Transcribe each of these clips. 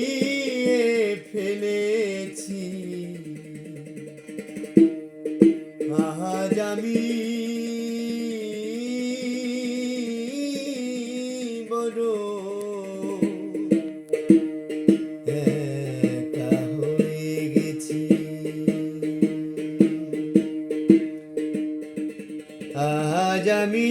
হারিয়ে ফেলেছি। আজ আমি আজ আমি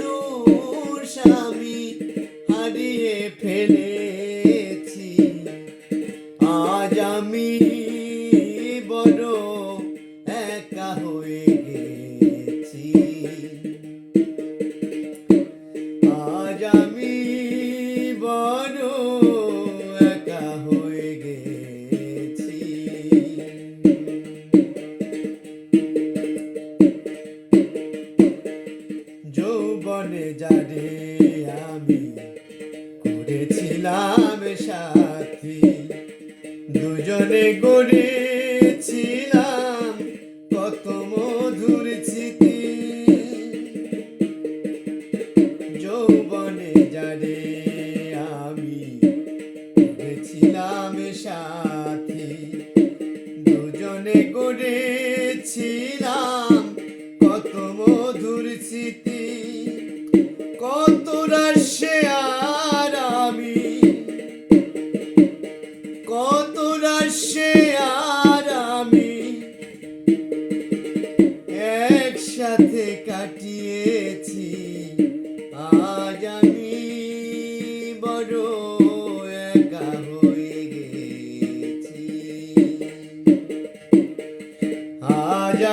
সাথী। দুজনে গড়েছিলাম কত মধুর স্মৃতি। যৌবনে যারে আমি করেছিলাম সাথী। দুজনে গড়েছিলাম কত মধুর স্মৃতি।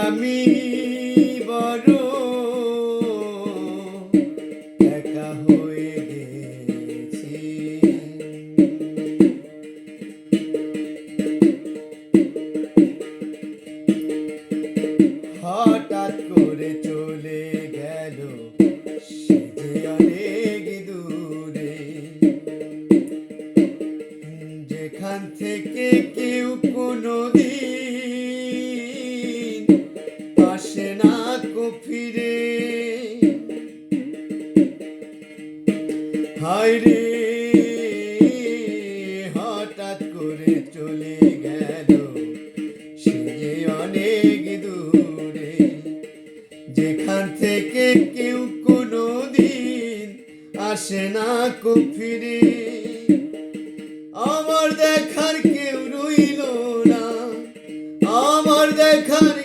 আমি বড় কো ফিরে। হায় রে, হঠাৎ করে চলে গেল সে যে অনেক দূরে। যেখান থেকে কেউ কোনো দিন আসে না কো ফিরে। আমার দেখার কেউ রইল না, আমার দেখার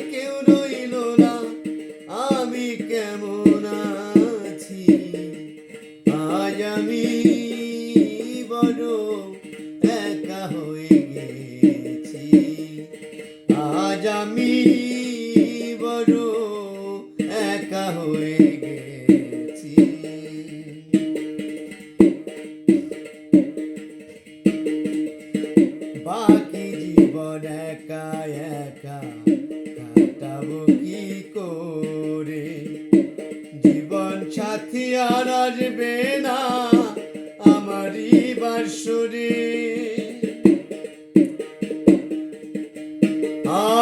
হয়ে গেছি আজ আমি বড় একা হয়ে গেছি। বাকি জীবন একা একা কাটাবো কি করে? জীবন সাথী আর আসবে না।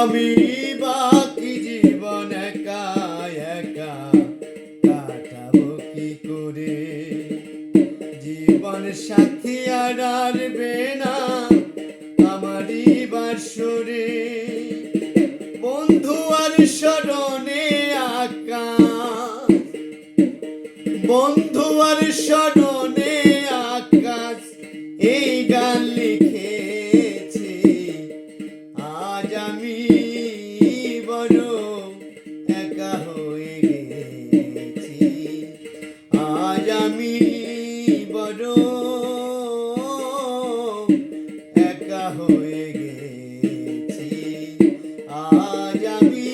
আমি বাকি জীবন একা একা কাটাবো কি করে? জীবন সাথী আর আসবে না, আমারই বাসরে বন্ধু আর স্মরণে আকাশ, বন্ধু আর স্মরণে একা হয়ে গেছি। আজ আমি